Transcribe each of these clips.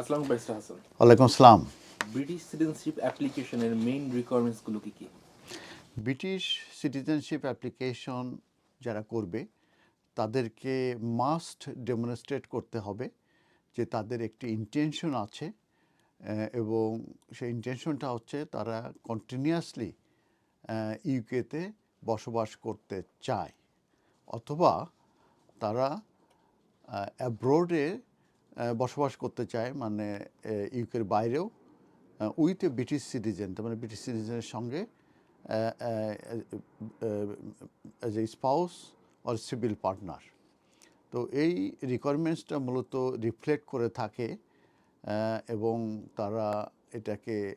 আসসালামু ব্যারিস্টার হাসান। ওয়ালাইকুম আসসালাম। ব্রিটিশ সিটিজেনশিপ অ্যাপ্লিকেশনের মেইন রিকোয়ারমেন্টসগুলো কি? কি ব্রিটিশ সিটিজেনশিপ অ্যাপ্লিকেশন যারা করবে তাদেরকে মাস্ট ডেমনস্ট্রেট করতে হবে যে তাদের একটি ইন্টেনশন আছে এবং সেই ইন্টেনশনটা হচ্ছে তারা কন্টিনিউয়াসলি ইউকেতে বসবাস করতে চায়। অথবা তারা অ্যাব্রোডে বসবাস করতে চায় মানে ইউকের বাইরেও উইথ এ ব্রিটিশ সিটিজেন তার মানে ব্রিটিশ সিটিজেনের সঙ্গে as a spouse or civil partner তো এই রিকোয়ারমেন্টসটা মূলত রিফ্লেক্ট করে থাকে এবং তারা এটাকে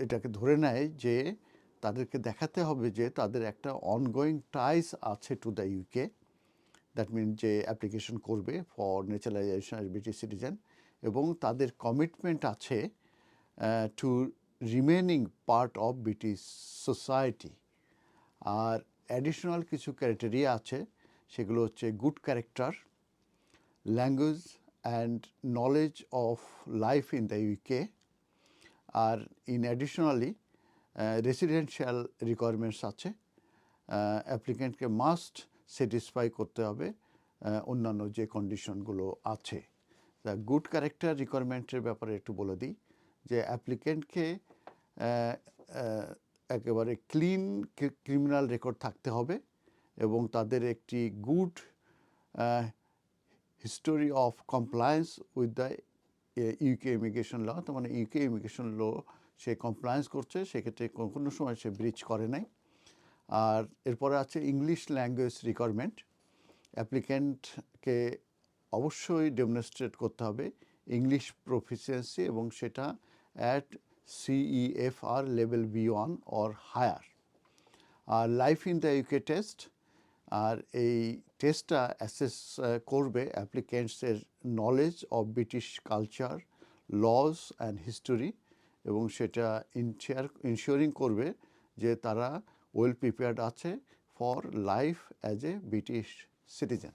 এটাকে ধরে নেয় যে, তাদেরকে দেখাতে হবে যে তাদের একটা অনগোয়িং টাইস আছে to the UK that mean যে অ্যাপ্লিকেশন করবে for naturalisation as British citizen এবং তাদের কমিটমেন্ট আছে to remaining part of British society R additional কিছু ক্রাইটেরিয়া আছে, সেগুলো হচ্ছে good character language and knowledge of life in the UK R in additionally residential requirements আছে অ্যাপ্লিকেন্টকে মাস্ট স্যাটিসফাই করতে হবে অন্যান্য যে কন্ডিশনগুলো আছে। তা গুড ক্যারেক্টার রিকোয়ারমেন্টের ব্যাপারে একটু বলে দিই, যে অ্যাপ্লিকেন্টকে একেবারে ক্লিন ক্রিমিনাল রেকর্ড থাকতে হবে এবং তাদের একটি good history of compliance with the UK immigration law তার মানে ইউকে ইমিগ্রেশন ল সে কমপ্লায়েন্স করছে, সেক্ষেত্রে কোনো সময় সে ব্রিচ করে নাই। আর এরপরে আছে ইংলিশ ল্যাঙ্গুয়েজ রিকোয়ারমেন্ট অ্যাপ্লিক্যান্টকে অবশ্যই ডেমনস্ট্রেট করতে হবে ইংলিশ প্রফিসিয়েন্সি এবং সেটা at CEFR level B one or higher R life in the UK test আর এই টেস্টটা অ্যাসেস করবে অ্যাপ্লিক্যান্টসের knowledge of British culture laws and history এবং সেটা ইনশিয়ার ইনশিওরিং করবে যে তারা ওয়েল প্রিপেয়ার্ড আছে for life as a British citizen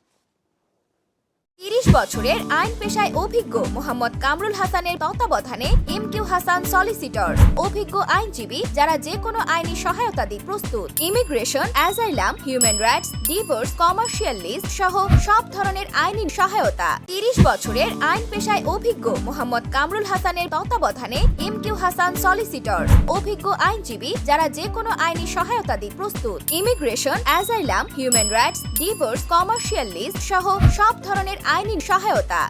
তিরিশ বছরের আইন পেশায় অভিজ্ঞ মোহাম্মদ কামরুল হাসানের তত্ত্বাবধানে এম কিউ হাসান সলিসিটর অভিজ্ঞ আইনজীবী যারা যে কোনো আইনি সহায়তা দিতে প্রস্তুত। Immigration asylum human rights divorce commercial list সহ সব ধরনের আইনি সহায়তা। তিরিশ বছরের আইন পেশায় অভিজ্ঞ মোহাম্মদ কামরুল হাসানের তত্ত্বাবধানে এম কিউ হাসান সলিসিটর অভিজ্ঞ আইনজীবী যারা যে কোনো আইনি সহায়তা দিতে প্রস্তুত। Immigration asylum human rights divorce commercial list সহ সব ধরনের আইনি সহায়তা